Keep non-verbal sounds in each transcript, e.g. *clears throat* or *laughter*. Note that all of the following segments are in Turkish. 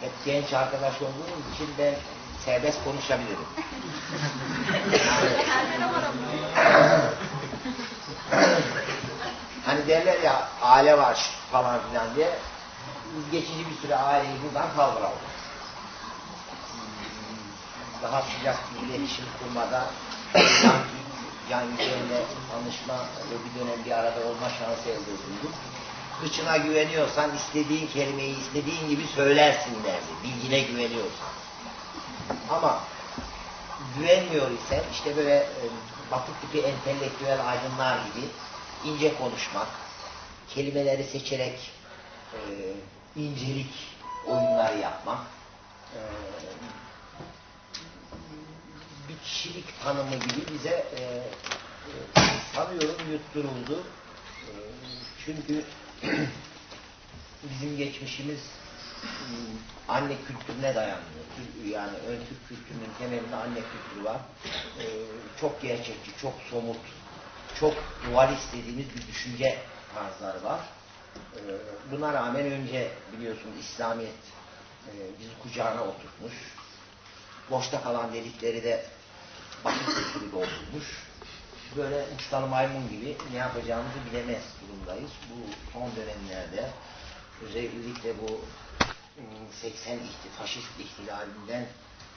hep genç arkadaş olduğumuz için ben serbest konuşabilirim. *laughs* hani derler ya aile var falan filan diye biz geçici bir süre aileyi buradan kaldıralım. Daha sıcak bir iletişim kurmada yan, yan yüzeyle tanışma ve bir dönem bir arada olma şansı elde edildik. Kıçına güveniyorsan istediğin kelimeyi istediğin gibi söylersin derdi. Bilgine güveniyorsan. Ama güvenmiyor isen işte böyle e, batık tipi entelektüel aydınlar gibi ince konuşmak, kelimeleri seçerek e, incelik oyunları yapmak, e, bir kişilik tanımı gibi bize e, e, sanıyorum yutturuldu. E, çünkü *clears throat* bizim geçmişimiz ım, anne kültürüne dayanıyor. Yani ön Türk kültürünün temelinde anne kültürü var. E, çok gerçekçi, çok somut, çok dualist dediğimiz bir düşünce tarzları var. E, buna rağmen önce biliyorsunuz İslamiyet e, bizi kucağına oturtmuş. Boşta kalan delikleri de Batı kültürü doldurmuş. Böyle uçtan maymun gibi ne yapacağımızı bilemez durumdayız. Bu son dönemlerde özellikle bu ım, 80 ihti, faşist ihtilalinden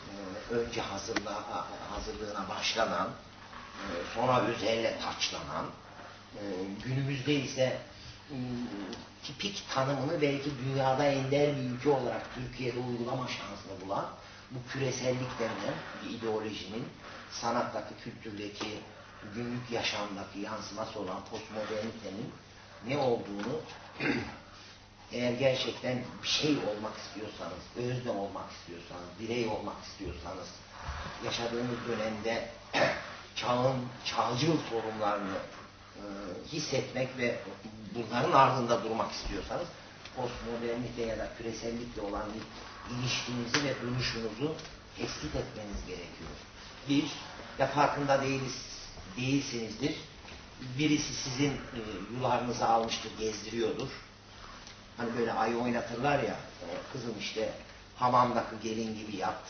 e, önce hazırla, hazırlığına başlanan, e, sonra özelle taçlanan, günümüzde ise tipik tanımını belki dünyada ender bir ülke olarak Türkiye'de uygulama şansını bulan bu küresellik denilen bir ideolojinin sanattaki, kültürdeki, günlük yaşamdaki yansıması olan postmodernitenin ne olduğunu *clears throat* eğer gerçekten bir şey olmak istiyorsanız, özne olmak istiyorsanız, birey olmak istiyorsanız, yaşadığınız dönemde *clears throat* çağın çağcıl sorunlarını e, hissetmek ve bunların ardında durmak istiyorsanız postmodernite ya da küresellikle olan ilişkinizi ve duruşunuzu tespit etmeniz gerekiyor. Bir, ya farkında değiliz, değilsinizdir. Birisi sizin e, yularınızı almıştır, gezdiriyordur. Hani böyle ayı oynatırlar ya, e, kızım işte hamamdaki gelin gibi yap.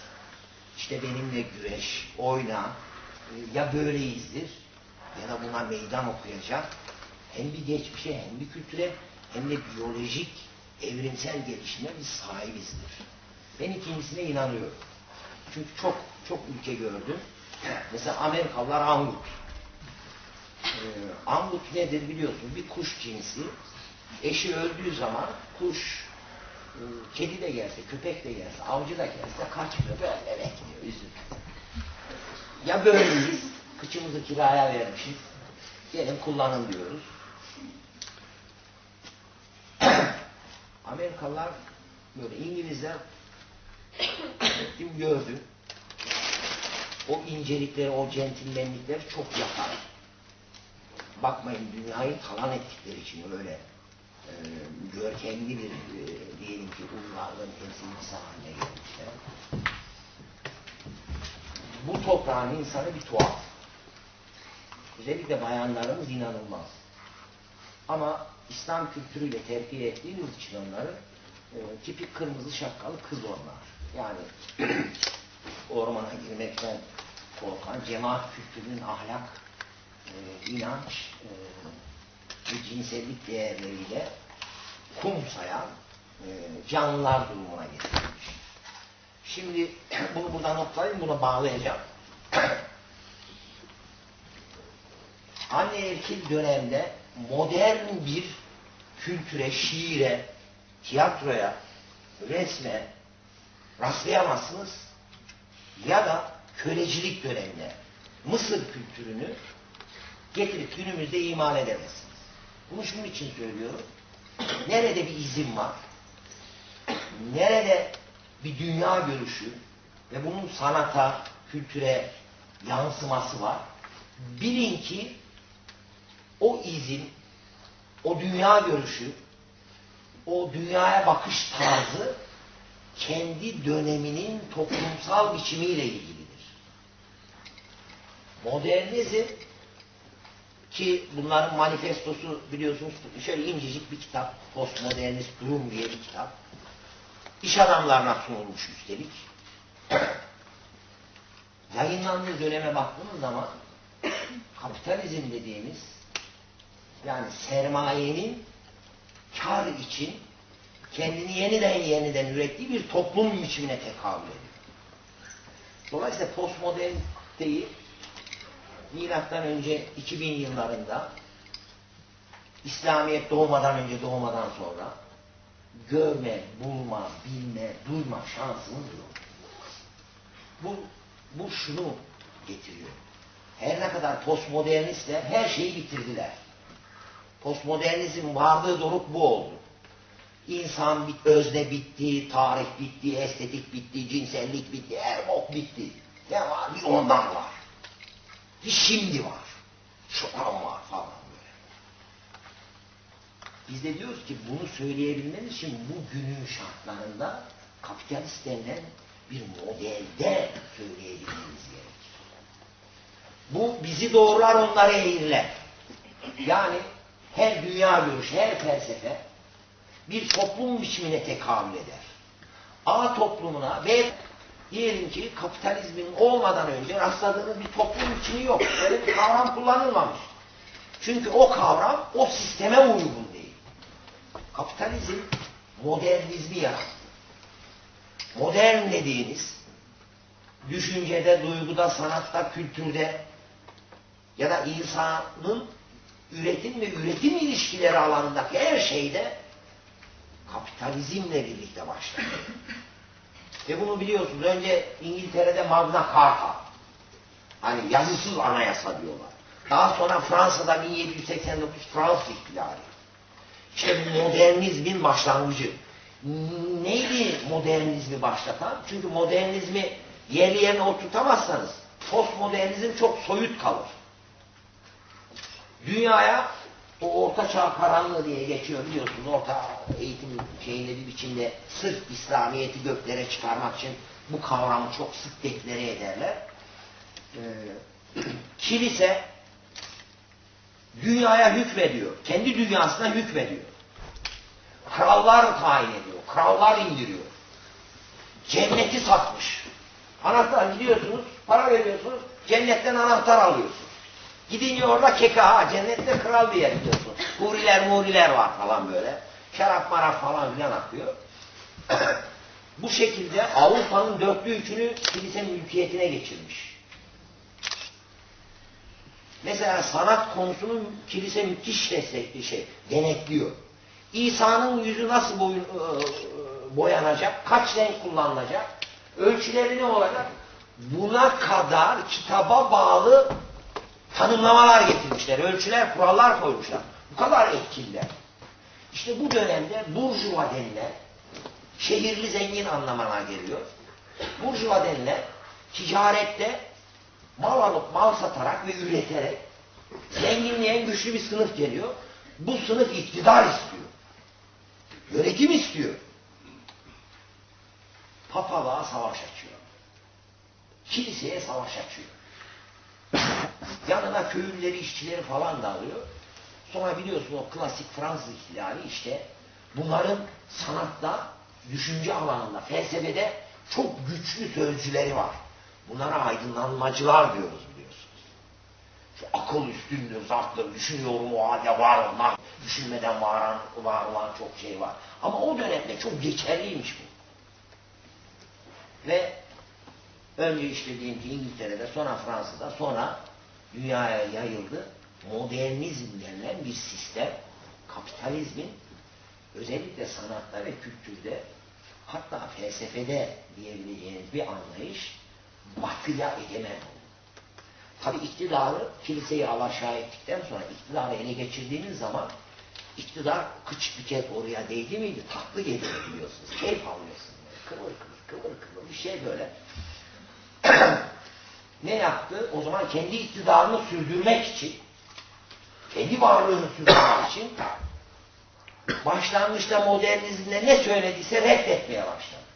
İşte benimle güreş, oyna. E, ya böyleyizdir ya da buna meydan okuyacak. Hem bir geçmişe hem bir kültüre hem de biyolojik evrimsel gelişime biz sahibizdir. Ben ikincisine inanıyorum. Çünkü çok çok ülke gördüm. Mesela Amerikalılar angut. Ee, angut nedir biliyorsunuz? Bir kuş cinsi. Eşi öldüğü zaman kuş e, kedi de gelse, köpek de gelse, avcı da gelse kaçmıyor. Böyle bekliyor, üzülüyor. Ya böyleyiz, kıçımızı kiraya vermişiz. Gelin kullanın diyoruz. *coughs* Amerikalılar böyle İngilizler gittim gördüm. O incelikleri, o centilmenlikleri çok yapar. Bakmayın dünyayı talan ettikleri için öyle e, görkemli bir e, diyelim ki ullardan temsilcisi haline gelmişler. Bu toprağın insanı bir tuhaf. Özellikle bayanlarımız inanılmaz. Ama İslam kültürüyle terbiye ettiğimiz için onları e, tipik kırmızı şapkalı kız onlar. Yani *clears throat* ormana girmekten korkan, cemaat kültürünün ahlak, e, inanç e, ve cinsellik değerleriyle kum sayan e, canlılar durumuna getirilmiş. Şimdi *clears throat* bunu buradan noktalayayım, buna bağlayacağım. *clears throat* Anne erkil dönemde modern bir kültüre, şiire, tiyatroya, resme rastlayamazsınız. Ya da kölecilik döneminde Mısır kültürünü getirip günümüzde imal edemezsiniz. Bunu şunun için söylüyorum. Nerede bir izin var? Nerede bir dünya görüşü ve bunun sanata, kültüre yansıması var? Bilin ki o izin, o dünya görüşü, o dünyaya bakış tarzı kendi döneminin toplumsal biçimiyle ilgilidir. Modernizm ki bunların manifestosu biliyorsunuz şöyle incecik bir kitap, Postmodernist Durum diye bir kitap. iş adamlarına sunulmuş üstelik. *clears throat* Yayınlandığı döneme baktığımız zaman *clears throat* kapitalizm dediğimiz yani sermayenin kar için kendini yeniden yeniden ürettiği bir toplum biçimine tekabül ediyor. Dolayısıyla postmoderniteyi milattan önce 2000 yıllarında İslamiyet doğmadan önce doğmadan sonra görme, bulma, bilme, duyma şansımız yok. Bu, bu şunu getiriyor. Her ne kadar postmodernistler her şeyi bitirdiler. Postmodernizm vardığı doruk bu oldu. İnsan bit, özne bitti, tarih bitti, estetik bitti, cinsellik bitti, her bok bitti. Ne var? Bir ondan var. Şimdi var. Şu an var falan böyle. Biz de diyoruz ki bunu söyleyebilmemiz için bu günün şartlarında kapitalist denilen bir modelde söyleyebilmemiz gerekir. Bu bizi doğrular onları eğriler. Yani her dünya görüşü, her felsefe bir toplum biçimine tekabül eder. A toplumuna ve diyelim ki kapitalizmin olmadan önce rastladığınız bir toplum biçimi yok. Böyle bir kavram kullanılmamış. Çünkü o kavram o sisteme uygun değil. Kapitalizm modernizmi yarattı. Modern dediğiniz düşüncede, duyguda, sanatta, kültürde ya da insanın üretim ve üretim ilişkileri alanındaki her şeyde kapitalizmle birlikte başladı. Ve bunu biliyorsunuz önce İngiltere'de Magna Carta hani yazısız anayasa diyorlar. Daha sonra Fransa'da 1789 Fransız ihtilali. İşte modernizmin başlangıcı. Neydi modernizmi başlatan? Çünkü modernizmi yerli yerine oturtamazsanız postmodernizm çok soyut kalır. Dünyaya o orta çağ karanlığı diye geçiyor biliyorsunuz. Orta eğitim şeyinde bir biçimde sırf İslamiyet'i göklere çıkarmak için bu kavramı çok sık deklare ederler. Ee, *clears throat* kilise dünyaya hükmediyor. Kendi dünyasına hükmediyor. Krallar tayin ediyor. Krallar indiriyor. Cenneti satmış. Anahtar gidiyorsunuz, para veriyorsunuz, cennetten anahtar alıyorsunuz. Gidince orada keka, ha cennette kral bir yer diyorsun. Huriler muriler var falan böyle. Şarap marap falan filan akıyor. Bu şekilde Avrupa'nın dörtlü üçünü kilise mülkiyetine geçirmiş. Mesela sanat konusunu kilise müthiş destekli şey, denetliyor. İsa'nın yüzü nasıl boyun, boyanacak, kaç renk kullanılacak, ölçüleri ne olacak? Buna kadar kitaba bağlı tanımlamalar getirmişler, ölçüler, kurallar koymuşlar. Bu kadar etkililer. İşte bu dönemde burjuva denilen, şehirli zengin anlamına geliyor. Burjuva denilen ticarette mal alıp mal satarak ve üreterek zenginleyen güçlü bir sınıf geliyor. Bu sınıf iktidar istiyor. Yönetim istiyor. Papalığa savaş açıyor. Kiliseye savaş açıyor. Yanına köylüleri, işçileri falan da alıyor. Sonra biliyorsun o klasik Fransız ihtilali işte bunların sanatta, düşünce alanında, felsefede çok güçlü sözcüleri var. Bunlara aydınlanmacılar diyoruz biliyorsunuz. Şu akıl üstündür, zarttır, düşünüyorum o halde var olmak, düşünmeden var, var olan çok şey var. Ama o dönemde çok geçerliymiş bu. Ve önce işte diyelim ki İngiltere'de, sonra Fransa'da, sonra dünyaya yayıldı. Modernizm denilen bir sistem, kapitalizmin özellikle sanatta ve kültürde hatta felsefede diyebileceğiniz bir anlayış batıya egemen oldu. Tabi iktidarı kiliseyi alaşağı ettikten sonra iktidarı ele geçirdiğiniz zaman iktidar kıç bir kez oraya değdi miydi tatlı geliyor biliyorsunuz. Keyif alıyorsunuz. Kıvır kıvır kıvır kıvır bir şey böyle. *clears throat* ne yaptı? O zaman kendi iktidarını sürdürmek için kendi varlığını sürdürmek için başlangıçta modernizmde ne söylediyse reddetmeye başladı.